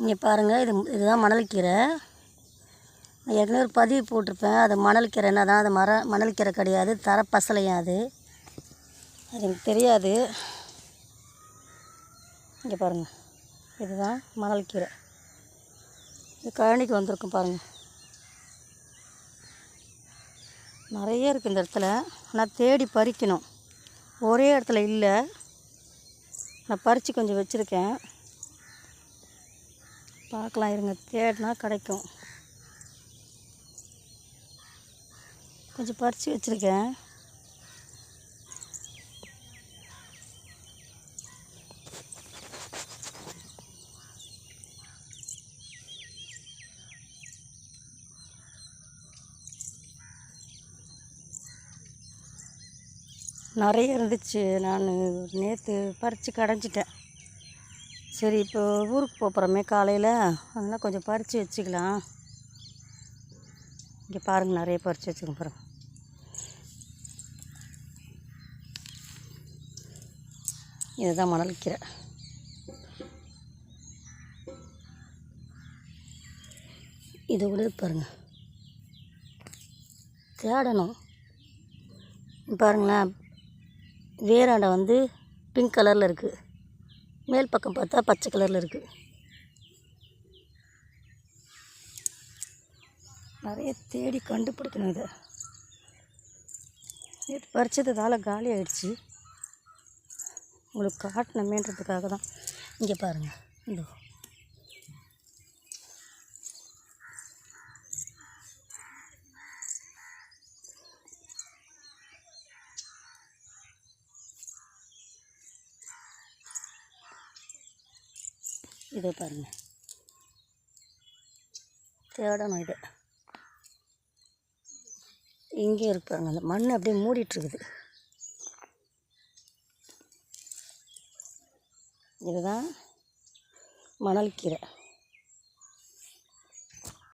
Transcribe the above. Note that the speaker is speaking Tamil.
இங்கே பாருங்கள் இது இதுதான் மணல்கீரை நான் ஏற்கனவே ஒரு பதிவு போட்டிருப்பேன். அது மணல்கீரைன்னா தான் அது மர மணல்கீரை கிடையாது. தரப்பசலையும் அது? அது எனக்கு தெரியாது. இங்கே பாருங்கள் இதுதான் மணல்கீரை இது கழனிக்கு வந்திருக்கும் பாருங்கள் நிறைய இருக்குது இந்த இடத்துல. ஆனால் தேடி பறிக்கணும். ஒரே இடத்துல இல்லை. நான் பறித்து கொஞ்சம் வச்சுருக்கேன். பார்க்கலாம் இருங்க. தேடினா கிடைக்கும். கொஞ்சம் பறித்து வச்சுருக்கேன். நிறைய இருந்துச்சு. நான் நேற்று பறித்து கடைஞ்சிட்டேன். சரி இப்போ ஊருக்கு போகிறோமே காலையில். அதனால் கொஞ்சம் பறித்து வச்சுக்கலாம். இங்கே பாருங்கள் நிறைய பறித்து வச்சுக்கோங்க போகிறோம் இதுதான் மணல் கீரை. இது கூட பாருங்க. தேடணும். பாருங்களேன் வேராண்டை வந்து பிங்க் கலரில் இருக்குது மேல் பக்கம் பார்த்தா பச்சை கலரில் இருக்குது நிறைய தேடி கண்டுபிடிக்கணும் இதை. நேற்று பறிச்சதுனால காலி ஆகிடுச்சி உங்களுக்கு காட்டணுமேன்றதுக்காக தான் இங்கே பாருங்கள் இந்த. இதை பாருங்கள் தேடணும் இது. இங்கேயும் இருப்பாங்க அந்த மண் அப்படியே மூடிட்டுருக்குது. இதுதான் மணல் கீரை.